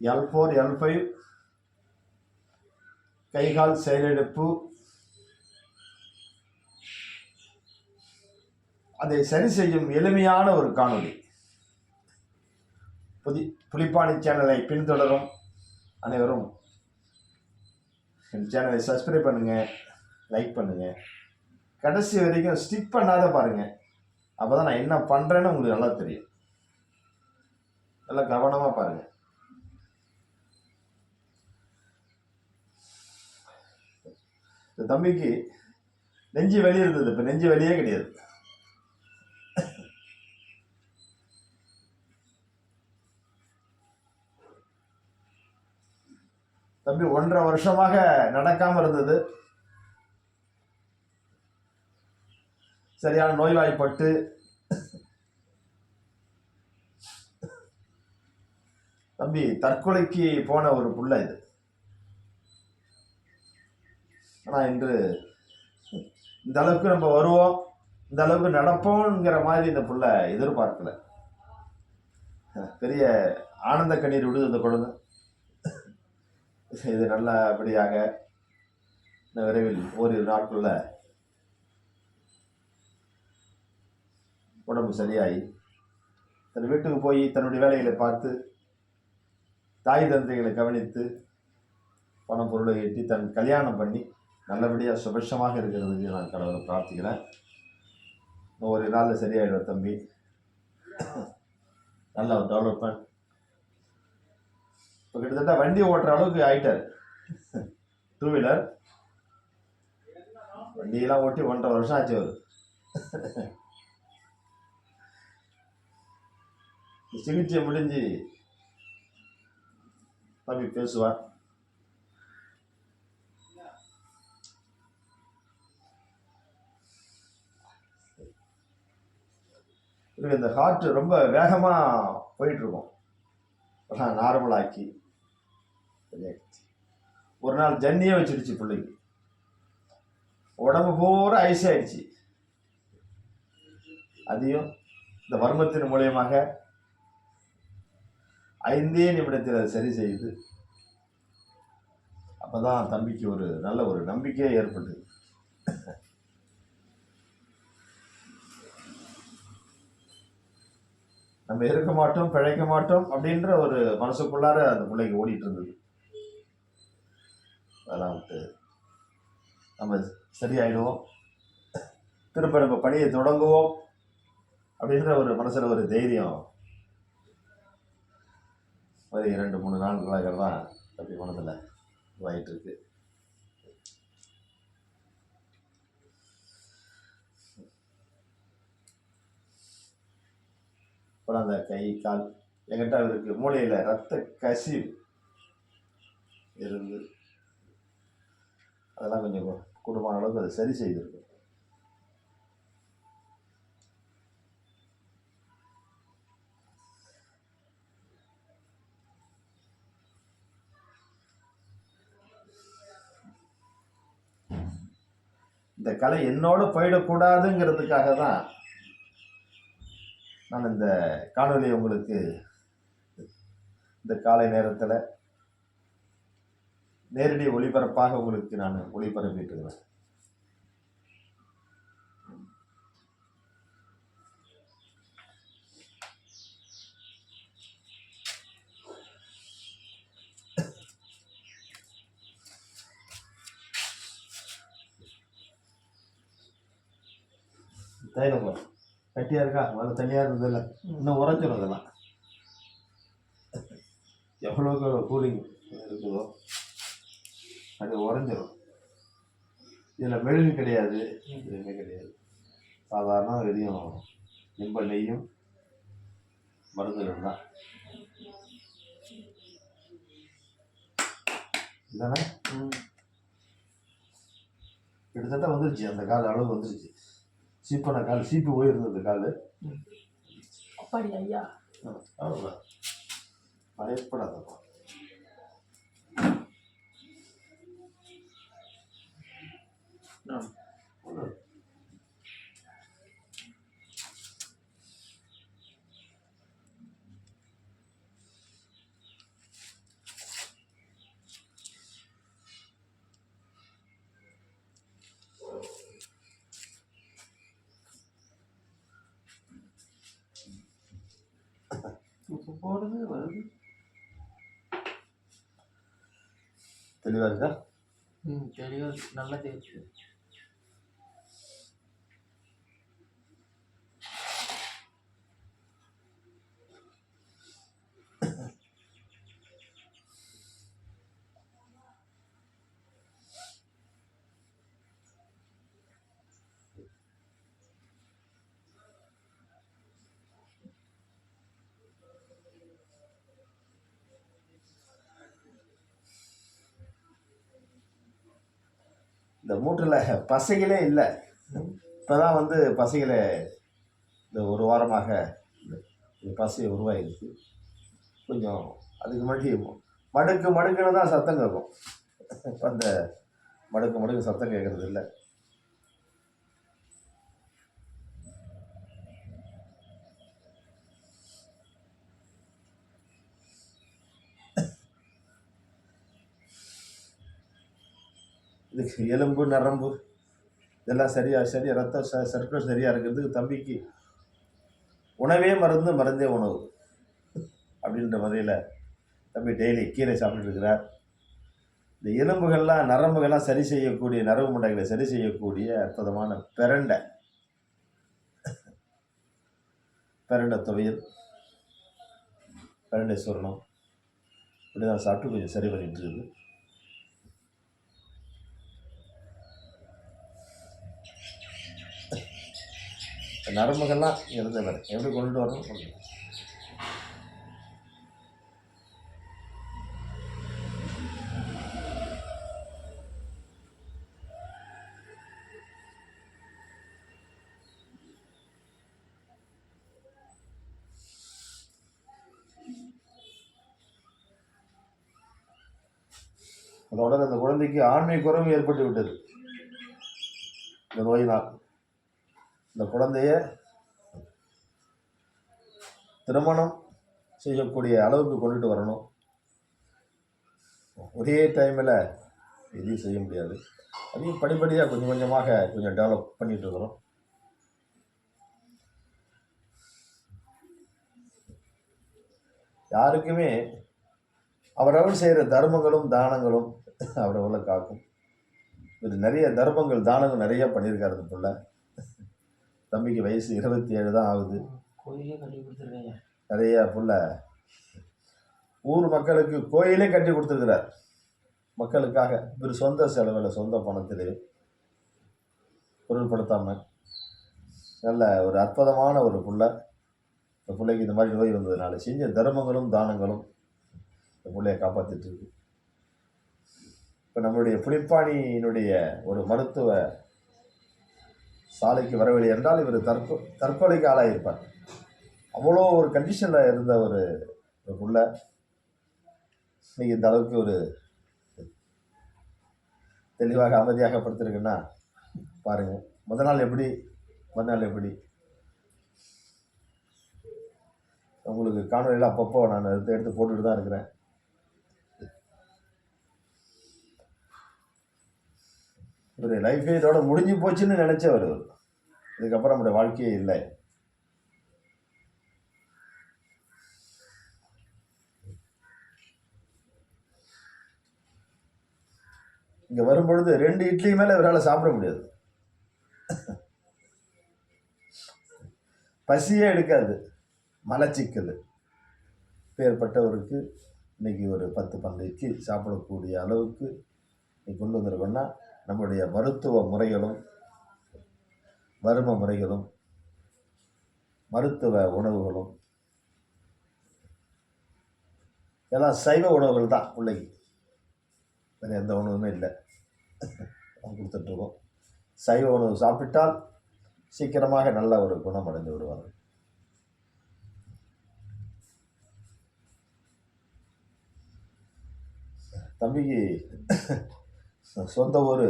L four L five கைகால் செயலிழப்பு. அதை சரி செய்யும் எளிமையான ஒரு காணொளி. புதி புலிப்பாணி சேனலை பின்தொடரும் அனைவரும் என் சேனலை சப்ஸ்கிரைப் பண்ணுங்கள் லைக் பண்ணுங்கள் கடைசி வரைக்கும் ஸ்டிக் பண்ணாத பாருங்கள் அப்போ தான் நான் என்ன பண்ணுறேன்னு உங்களுக்கு நல்லா தெரியும். நல்லா கவனமாக பாருங்கள் இந்த தம்பிக்கு நெஞ்சு வெளியே இருந்தது இப்போ நெஞ்சு வெளியே கிடையாது. தம்பி ஒன்றரை வருஷமாக நடக்காமல் இருந்தது. சரியான நோய்வாய்ப்பட்டு. தம்பி தற்கொலைக்கு போன ஒரு புள்ள இது. ஆனால் இன்று இந்த அளவுக்கு நம்ம வருவோம் இந்த அளவுக்கு நடப்போங்கிற மாதிரி இந்த புள்ள எதிர்பார்க்கல. பெரிய ஆனந்த கண்ணீர் விடுது இந்த குழந்தை. இது நல்லபடியாக இந்த விரைவில் ஓரிரு நாட்களில் உடம்பு சரியாகி தன் வீட்டுக்கு போய் தன்னுடைய வேலைகளை பார்த்து தாய் தந்தைகளை கவனித்து பணம் பொருளை ஈட்டி தன் கல்யாணம் பண்ணி நல்லபடியாக சுபட்சமாக இருக்கிறதுக்கு நான் கடவுளை பிரார்த்திக்கிறேன் ஒரு நாளில் சரியாயிடுவேன் தம்பி. நல்ல ஒரு டெவலப்மெண்ட் இப்போ கிட்டத்தட்ட வண்டி ஓட்டுற அளவுக்கு ஆயிட்டார். டூ வீலர் வண்டியெல்லாம் ஓட்டி ஒன்றரை வருஷம் ஆச்சு அவர். சிகிச்சை முடிஞ்சு தம்பி பேசுவார் இந்த ஹார்ட் ரொம்ப வேகமாக போயிட்டுருக்கும் அதான் நார்மல் ஒரு நாள் ஜன்னியே வச்சிடுச்சு பிள்ளைக்கு. உடம்பு பூரா ஐஸ் ஆயிடுச்சு. அதையும் இந்த வர்மத்தின் மூலியமாக ஐந்தே நிமிடத்தில் அதை சரி செய்து அப்போதான் தம்பிக்கு ஒரு நல்ல ஒரு நம்பிக்கையே ஏற்பட்டது. நம்ம இருக்க மாட்டோம் பிழைக்க மாட்டோம் அப்படின்ற ஒரு மனசுக்குள்ளார அந்த பிள்ளைக்கு ஓடிட்டு இருந்தது. அதெல்லாம் விட்டு நம்ம சரியாயிடுவோம். திரும்ப நம்ம பணியை தொடங்குவோம். அப்படின்ற ஒரு மனசில் ஒரு தைரியம். ஒரு இரண்டு மூணு நாள் தான் தப்பி மனதில் வாயிட்டு இருக்கு அப்புறம் அந்த கை கால் எங்கிட்ட அவருக்கு மூளையில் ரத்த கசிவு இருந்து அதெல்லாம் கொஞ்சம் குடும்பமான அளவுக்கு அதை சரி செய்திருக்கு இந்த கலை என்னோட போயிடக்கூடாதுங்கிறதுக்காக தான் நான் இந்த காணொலியை உங்களுக்கு இந்த காலை நேரத்தில் நேரடி ஒளிபரப்பாக உங்களுக்கு நான் ஒளிபரப்பிட்டு இருக்கிறேன் தைலம் கட்டியாக கட்டியா இருக்கா? முதல்ல தனியாக இருந்ததில்ல இன்னும் உறைஞ்சிடும் அதெல்லாம். எவ்வளோக்கு கூலிங் இருக்குதோ? அது உறைஞ்சிரும் இதில் மெழுகு கிடையாது. எதுவுமே கிடையாது. சாதாரண வெறும் நிம்ப நெய்யும் மருந்துகள் தான் இல்லைண்ணா கிட்டத்தட்ட வந்துருச்சு. அந்த கால் அளவு வந்துருச்சு. சீப்பான கால் சீப்பு போயிருந்தது கால். அப்பாடி ஐயா. அவ்வளோதான் பயப்படாதப்பா. போகிறது வருது. தெளிவாக இருக்கா? ம் தெளிவாக நல்லா தெரியுது இந்த மூட்டில் பசைகளே இல்லை. இப்போ தான் வந்து பசைகளை இந்த ஒரு வாரமாக இந்த- இந்த பசை உருவாகிருக்கு கொஞ்சம் அதுக்கு முன்னாடி மடுக்கு மடுக்குன்னு தான் சத்தம் கேட்கும். இப்போ அந்த மடுக்கு மடுக்கு சத்தம் கேட்குறது இல்லை. இதுக்கு எலும்பு நரம்பு இதெல்லாம் சரியாக சரியாக ரத்தம் ச சர்க்குலேஷன் சரியாக இருக்கிறதுக்கு தம்பிக்கு உணவே மருந்து மருந்தே உணவு அப்படின்ற முறையில் தம்பி டெய்லி கீரை சாப்பிட்டுருக்கிறார் இந்த எலும்புகள்லாம் நரம்புகள்லாம் சரி செய்யக்கூடிய நரம்பு மண்டைகளை சரி செய்யக்கூடிய அற்புதமான பிரண்டை பிரண்டை துவையல் பிரண்டை சுரணம் இப்படி தான் சாப்பிட்டு கொஞ்சம் சரி பண்ணிட்டு இருக்குது. நரம்புகள்லாம் இருந்தவர் எப்படி கொண்டு வரணும் கொண்டு அதோட அந்த குழந்தைக்கு ஆண்மை குறைவு ஏற்பட்டு விட்டது இந்த நோயினால். இந்த குழந்தைய திருமணம் செய்யக்கூடிய அளவுக்கு கொண்டுட்டு வரணும். ஒரே டைமில் எதையும் செய்ய முடியாது. அதையும் படிப்படியாக கொஞ்சம் கொஞ்சமாக கொஞ்சம் டெவலப் பண்ணிகிட்டு இருக்கிறோம் யாருக்குமே அவரவர் செய்கிற தர்மங்களும் தானங்களும் அவரவர்களை காக்கும். இது நிறைய தர்மங்கள் தானங்கள் நிறைய பண்ணியிருக்காரு இந்த புள்ள. தம்பிக்கு வயசு இருபத்தி ஏழு தான் ஆகுது. கோயிலே கட்டி கொடுத்துருக்கேன் நிறைய புள்ள. ஊர் மக்களுக்கு கோயிலே கட்டி கொடுத்துருக்கிறார். மக்களுக்காக இவர் சொந்த செலவில் சொந்த பணத்திலே பொருள்படுத்தாமல் நல்ல ஒரு அற்புதமான ஒரு புள்ள. இந்த பிள்ளைக்கு இந்த மாதிரி நோய் வந்ததுனால செஞ்ச தர்மங்களும் தானங்களும் இந்த பிள்ளையை காப்பாற்றிட்டு இருக்கு. இப்போ நம்மளுடைய புலிப்பாணியினுடைய ஒரு மருத்துவ சாலைக்கு வரவில்லை என்றால் இவர் தற்கொ தற்கொலைக்கு ஆளாயிருப்பார். அவ்வளோ ஒரு கண்டிஷனில் இருந்த ஒரு உள்ள இன்றைக்கி இன்னைக்கு இந்த அளவுக்கு ஒரு தெளிவாக அமைதியாக படுத்திருக்குன்னா பாருங்கள் முத நாள் எப்படி மறுநாள் எப்படி? உங்களுக்கு காணொலியில் அப்பப்போ நான் எடுத்து எடுத்து போட்டுட்டு தான் இருக்கிறேன். இவர் லைஃபே இதோட முடிஞ்சு போச்சுன்னு நினச்சவர் இதுக்கப்புறம் நம்முடைய வாழ்க்கையே இல்லை. இங்கே வரும்பொழுது ரெண்டு இட்லி மேலே இவரால் சாப்பிட முடியாது. பசியே எடுக்காது. மலச்சிக்கல். பேர்பட்டவருக்கு இன்னைக்கு ஒரு பத்து பன்னெண்டு இட்லி சாப்பிடக்கூடிய அளவுக்கு நீ கொண்டு வந்திருக்கோன்னா நம்முடைய மருத்துவ முறைகளும் மரும முறைகளும் மருத்துவ உணவுகளும் எல்லாம் சைவ உணவுகள் தான் பிள்ளைக்கு வேறு எந்த உணவுமே இல்லை. கொடுத்துட்ருக்கோம் சைவ உணவு சாப்பிட்டால் சீக்கிரமாக நல்ல ஒரு குணம் அடைந்து விடுவார்கள். தம்பிக்கு சொந்த ஊர்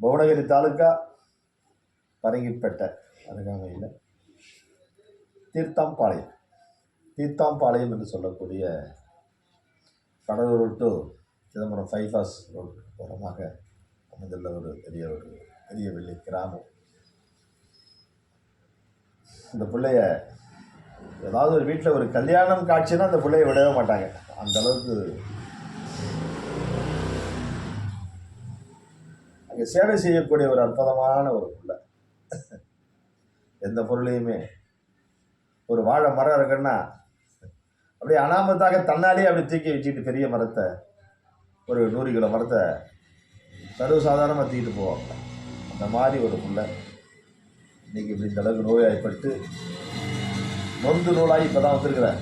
புவனகிரி தாலுக்கா பரங்கிப்பேட்டை அருகாமையில் தீர்த்தாம்பாளையம். தீர்த்தாம்பாளையம் என்று சொல்லக்கூடிய Cuddalore to Chidambaram bypass road ஓரமாக அமைந்துள்ள ஒரு பெரிய ஒரு பெரிய வெள்ளி கிராமம். இந்த பிள்ளைய ஏதாவது ஒரு வீட்டில் ஒரு கல்யாணம் காட்சின்னா அந்த பிள்ளைய விடவே மாட்டாங்க. அந்த அளவுக்கு அங்கே சேவை செய்யக்கூடிய ஒரு அற்புதமான ஒரு பிள்ளை. எந்த பொருளையுமே ஒரு வாழை மரம் இருக்குன்னா அப்படியே அனாமத்தாக தன்னாலே அப்படி தூக்கி வச்சுக்கிட்டு பெரிய மரத்தை ஒரு நூறு கிலோ மரத்தை சர்வசாதாரணமாக தூக்கிட்டு போவாங்க. அந்த மாதிரி ஒரு பிள்ளை. இன்றைக்கி இப்படி இந்த அளவுக்கு நோயாய்ப்பட்டு நொந்து நூலாகி இப்போ தான் வந்திருக்கிறார்.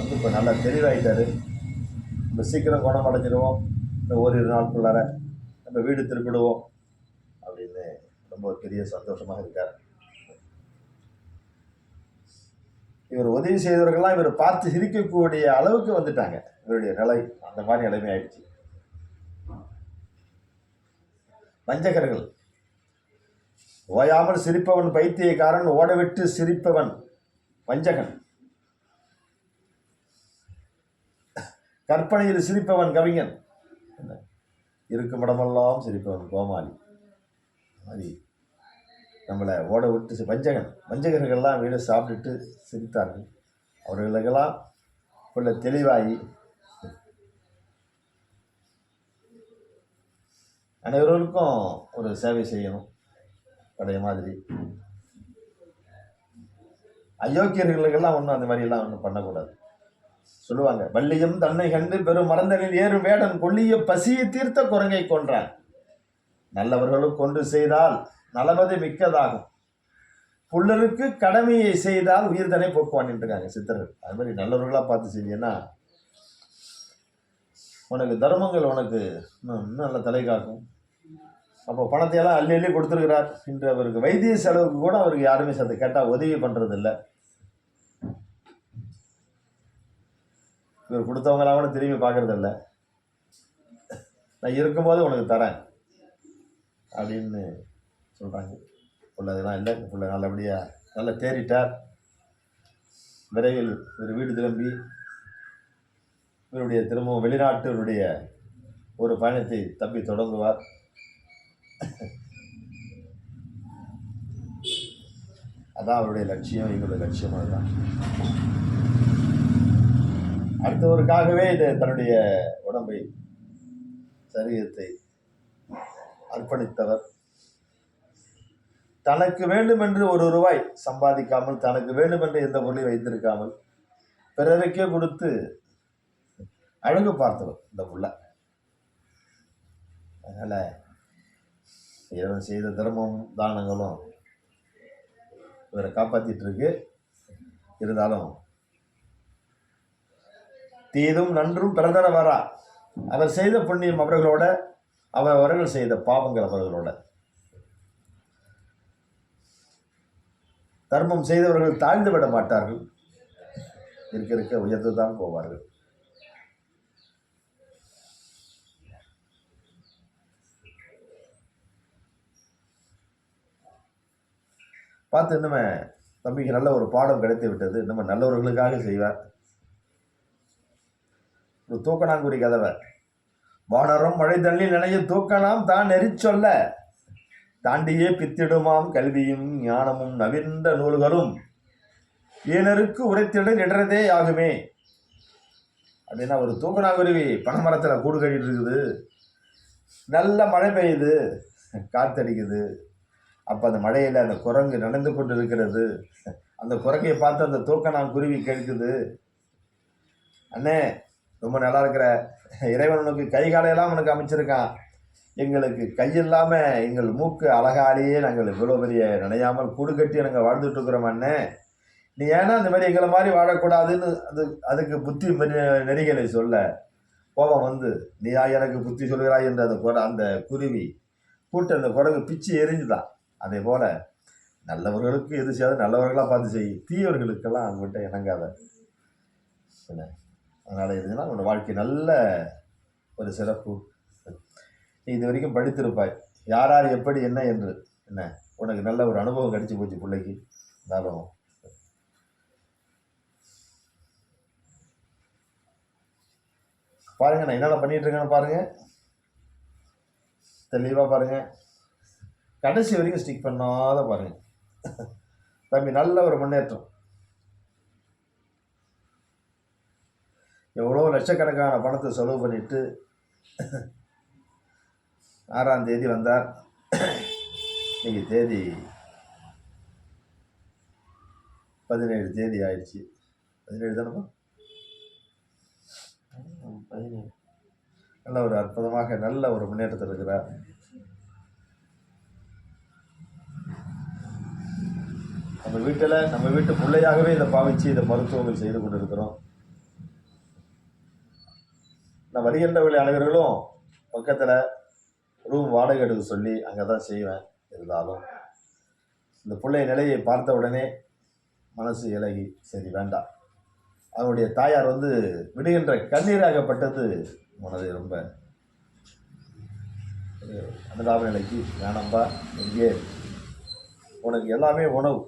வந்து இப்போ நல்லா தெளிவாயிட்டாரு. நம்ம சீக்கிரம் குணமடைஞ்சிடுவோம் இந்த ஓரிரு நாட்குள்ளார நம்ம வீடு திருப்பிடுவோம். ரொம்ப ஒரு பெரிய சந்தோஷமாக இருக்கார். இவர் உதவி செய்தவர்கள்லாம் இவர் பார்த்து சிரிக்கக்கூடிய அளவுக்கு வந்துட்டாங்க. இவருடைய நிலை அந்த மாதிரி நிலைமை ஆயிடுச்சு. வஞ்சகர்கள். ஓயாமல் சிரிப்பவன் பைத்தியக்காரன் ஓடவிட்டு சிரிப்பவன் வஞ்சகன். கற்பனையில் சிரிப்பவன் கவிஞன். இருக்கும் இடமெல்லாம் சிரிப்பவன் கோமாளி. மாதிரி நம்மளை ஓட விட்டு வஞ்சகன் வஞ்சகர்கள்லாம் வீடு சாப்பிட்டுட்டு சிரித்தார்கள். அவர்களுக்கெல்லாம் உள்ள தெளிவாகி அனைவர்களுக்கும் ஒரு சேவை செய்யணும். பழைய மாதிரி. அயோக்கியர்களுக்கெல்லாம் ஒன்றும் அந்த மாதிரியெல்லாம் ஒன்றும் பண்ணக்கூடாது. சொல்லுவாங்க வள்ளியும் தன்னை கண்டு பெரும் மறந்தனில் ஏறும் வேடன் கொள்ளிய பசியை தீர்த்த குரங்கை கொன்றான். நல்லவர்களும் கொண்டு செய்தால் நலமது மிக்கதாகும். புள்ளருக்கு கடமையை செய்தால் உயிர்தனை போக்குவான் இருக்காங்க சித்தர்கள். அது மாதிரி நல்லவர்களாக பார்த்து செய்தீங்கன்னா உனக்கு தர்மங்கள் உனக்கு இன்னும் இன்னும் நல்ல தலை காக்கும். அப்போ பணத்தையெல்லாம் அள்ளி அள்ளி கொடுத்துருக்கிறார் இன்று அவருக்கு வைத்திய செலவுக்கு கூட அவருக்கு யாருமே சத்து கேட்டால் உதவி பண்ணுறதில்ல இவர் கொடுத்தவங்களாம் கூட திரும்பி பார்க்குறதில்ல. நான் இருக்கும்போது உனக்கு தரேன். அப்படின்னு சொல்கிறாங்க உள்ளதெல்லாம் இல்லை. பிள்ளை நல்லபடியாக நல்லா தேறிட்டார். விரைவில் ஒரு வீடு திரும்பி இவருடைய திரும்பவும் வெளிநாட்டினுடைய ஒரு பயணத்தை தப்பி தொடங்குவார். அதான் அவருடைய லட்சியம் எங்களுடைய லட்சியம் அதுதான். அடுத்தவருக்காகவே இது தன்னுடைய உடம்பை சரீரத்தை அர்ப்பணித்தவர். தனக்கு வேண்டுமென்று ஒரு ரூபாய் சம்பாதிக்காமல் தனக்கு வேண்டுமென்று எந்த பொருளையும் வைத்திருக்காமல் பிறருக்கே கொடுத்து அழகு பார்த்தவர் இந்த புள்ள. அதனால் இவன் செய்த தர்மம் தானங்களும் இவரை காப்பாற்றிட்டு இருக்கு இருந்தாலும் தீதும் நன்றும் பிறந்தர வரா அவர் செய்த புண்ணியம் அவர்களோட அவர் அவர்கள் செய்த பாவங்கள் அவர்களோட. தர்மம் செய்தவர்கள் தாழ்ந்து விட மாட்டார்கள். இருக்க இருக்க உயர்ந்து தான் போவார்கள். பார்த்து நம்ம தம்பிக்கு நல்ல ஒரு பாடம் கிடைத்து விட்டது. இன்னும் நல்லவர்களுக்காக செய்வார். ஒரு தூக்கணாங்குடி கதவை வானரும் மழை தண்ணி நினைய தூக்கணாம் தான் நெறிச்சொல்ல தாண்டியே பித்திடுமாம் கல்வியும் ஞானமும் நவீன்ற நூல்களும். ஏனருக்கு உரைத்திட நின்றதே ஆகுமே அப்படின்னா ஒரு தூக்கணாங்குருவி பனைமரத்தில் கூடு கழிட்டு இருக்குது. நல்ல மழை பெய்யுது காத்தடிக்குது. அப்போ அந்த மழையில் அந்த குரங்கு நடந்து கொண்டு இருக்கிறது அந்த குரங்கையை பார்த்து அந்த தூக்கணாங்குருவி கேட்குது. அண்ணே ரொம்ப நல்லா இருக்கிற இறைவன் உனக்கு கை காலையெல்லாம் உனக்கு அமைச்சிருக்கான் எங்களுக்கு கையில்லாமல் எங்கள் மூக்கு அழகாலேயே நாங்கள் இவ்வளோ பெரிய நினையாமல் கூடு கட்டி நாங்கள் வாழ்ந்துட்டு இருக்கிறோம் அண்ணே. நீ ஏன்னா இந்த மாதிரி எங்களை மாதிரி வாழக்கூடாதுன்னு அது அதுக்கு புத்தி நெறிகளை சொல்ல கோபம் வந்து நீயா எனக்கு புத்தி சொல்கிறாய் என்று அந்த குர அந்த குருவி கூட்டு அந்த குரங்கு பிச்சு எரிஞ்சுதான் அதே போல் நல்லவர்களுக்கு எது செய்யாது நல்லவர்களாக பார்த்து செய். தீயவர்களுக்கெல்லாம் அவங்ககிட்ட இணங்காத. என்ன அதனால் இருந்ததுன்னா உன்னோட வாழ்க்கை நல்ல ஒரு சிறப்பு. நீ இது வரைக்கும் படித்திருப்பாய். யார் யார் எப்படி என்ன என்று. என்ன? உனக்கு நல்ல ஒரு அனுபவம் கிடைச்சி போச்சு பிள்ளைக்கு. இருந்தாலும் பாருங்க நான் என்னென்ன பண்ணிகிட்ருக்கேன்னு பாருங்கள் பாருங்க. தெளிவாக பாருங்க. கடைசி வரைக்கும் ஸ்டிக் பண்ணாத பாருங்க. தம்பி நல்ல ஒரு முன்னேற்றம். லட்சக்கணக்கான பணத்தை செலவு பண்ணிட்டு ஆறாம் தேதி வந்தார். இன்னைக்கு தேதி பதினேழு தேதி ஆயிடுச்சு. பதினேழு தானப்பா பதினேழு. நல்ல ஒரு அற்புதமாக நல்ல ஒரு முன்னேற்றத்தில் இருக்கிறார். நம்ம வீட்டில் நம்ம வீட்டு பிள்ளையாகவே இதை பாவிச்சு இதை மருத்துவங்கள் செய்து கொண்டிருக்கிறோம். நான் வழி அனைவர்களும் பக்கத்தில் ரூம் வாடகை எடுக்க சொல்லி அங்கே தான் செய்வேன் இருந்தாலும் இந்த பிள்ளை நிலையை பார்த்த உடனே மனசு இலகி சரி வேண்டாம். அவனுடைய தாயார் வந்து விடுகின்ற கண்ணீராகப்பட்டது மனதை ரொம்ப அனுதாப நிலைக்கு வேணாம்பா இங்கே உனக்கு எல்லாமே உணவு.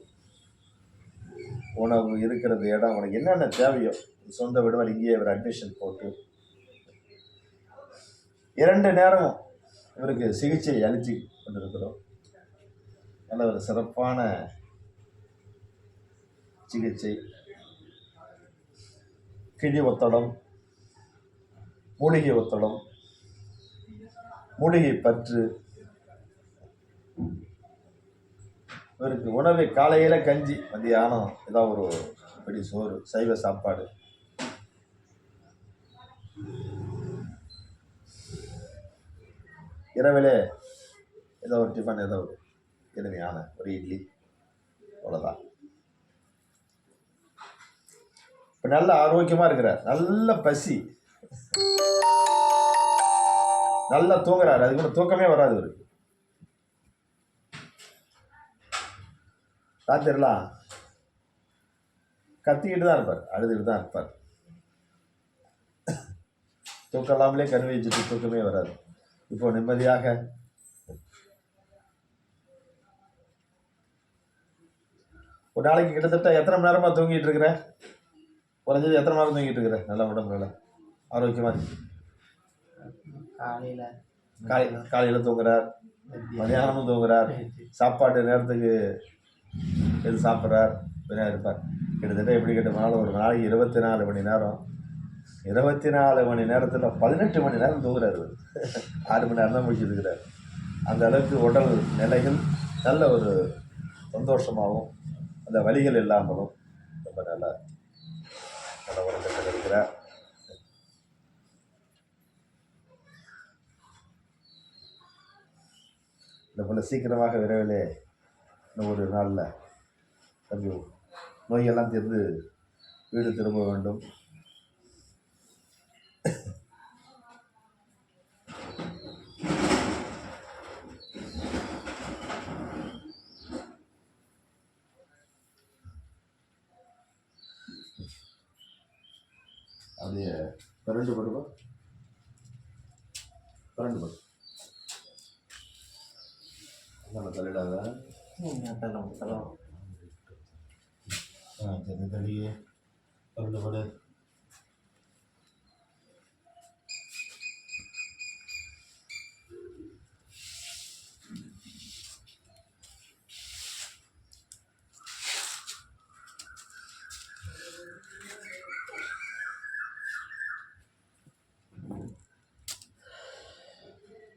உணவு இருக்கிறது இடம் உனக்கு என்னென்ன தேவையோ சொந்த விடுவார் இங்கேயே ஒரு அட்மிஷன் போட்டு இரண்டு நேரமும் இவருக்கு சிகிச்சை அளித்து கொண்டிருக்கிறோம். நல்ல ஒரு சிறப்பான சிகிச்சை. கிழி ஒத்தடம் மூலிகை ஒத்தடம் மூலிகை பற்று. இவருக்கு உணவு காலையில் கஞ்சி மதியானம் ஏதாவது ஒரு இப்படி சோறு சைவ சாப்பாடு. இரவிலே ஏதோ ஒரு டிஃபன் ஏதோ ஒரு எளிமையான ஒரு இட்லி. அவ்வளோதான் இப்போ நல்ல ஆரோக்கியமாக இருக்கிறார். நல்ல பசி. நல்லா தூங்குறாரு. அதுக்கு கூட தூக்கமே வராது இவருக்கு. ராத்திரிலாம் கத்திக்கிட்டு தான் இருப்பார். அழுதுகிட்டு தான் இருப்பார். தூக்கம் இல்லாமலே கண் வச்சுட்டு தூக்கமே வராது. இப்போ நிம்மதியாக. ஒரு நாளைக்கு கிட்டத்தட்ட எத்தனை மணி நேரமாக தூங்கிட்டு இருக்கிற? குறைஞ்சது எத்தனை மணி நேரம் தூங்கிட்டு இருக்கிற? நல்லா உடம்பு நல்லா ஆரோக்கியமாக இருக்கு. காலையில். காலை காலையில் தூங்குறார். மதியானமும் தூங்குறார். சாப்பாடு நேரத்துக்கு எது சாப்பிட்றார்? இப்படிதான் இருப்பார். கிட்டத்தட்ட எப்படி கேட்டோம்னாலும் ஒரு நாளைக்கு இருபத்தி நாலு மணி நேரம் இருபத்தி நாலு மணி நேரத்தில் பதினெட்டு மணி நேரம் தூங்குறாரு. ஆறு மணி நேரம் தான் முடிச்சிருக்கிறார் அந்த அளவுக்கு உடல் நிலைகள் நல்ல ஒரு சந்தோஷமாகவும் அந்த வழிகள் இல்லாமலும் ரொம்ப நல்ல நல்ல உடம்பத்தில் இருக்கிறார். இந்த போல் சீக்கிரமாக விரைவிலே இன்னும் ஒரு நாளில் தம்பி நோயெல்லாம் தீர்ந்து வீடு திரும்ப வேண்டும். அப்படியே பரண்டு படுவா பரண்டு படு நம்ம தலையிடாத ஆ சரி தள்ளியே. பரண்டு படு.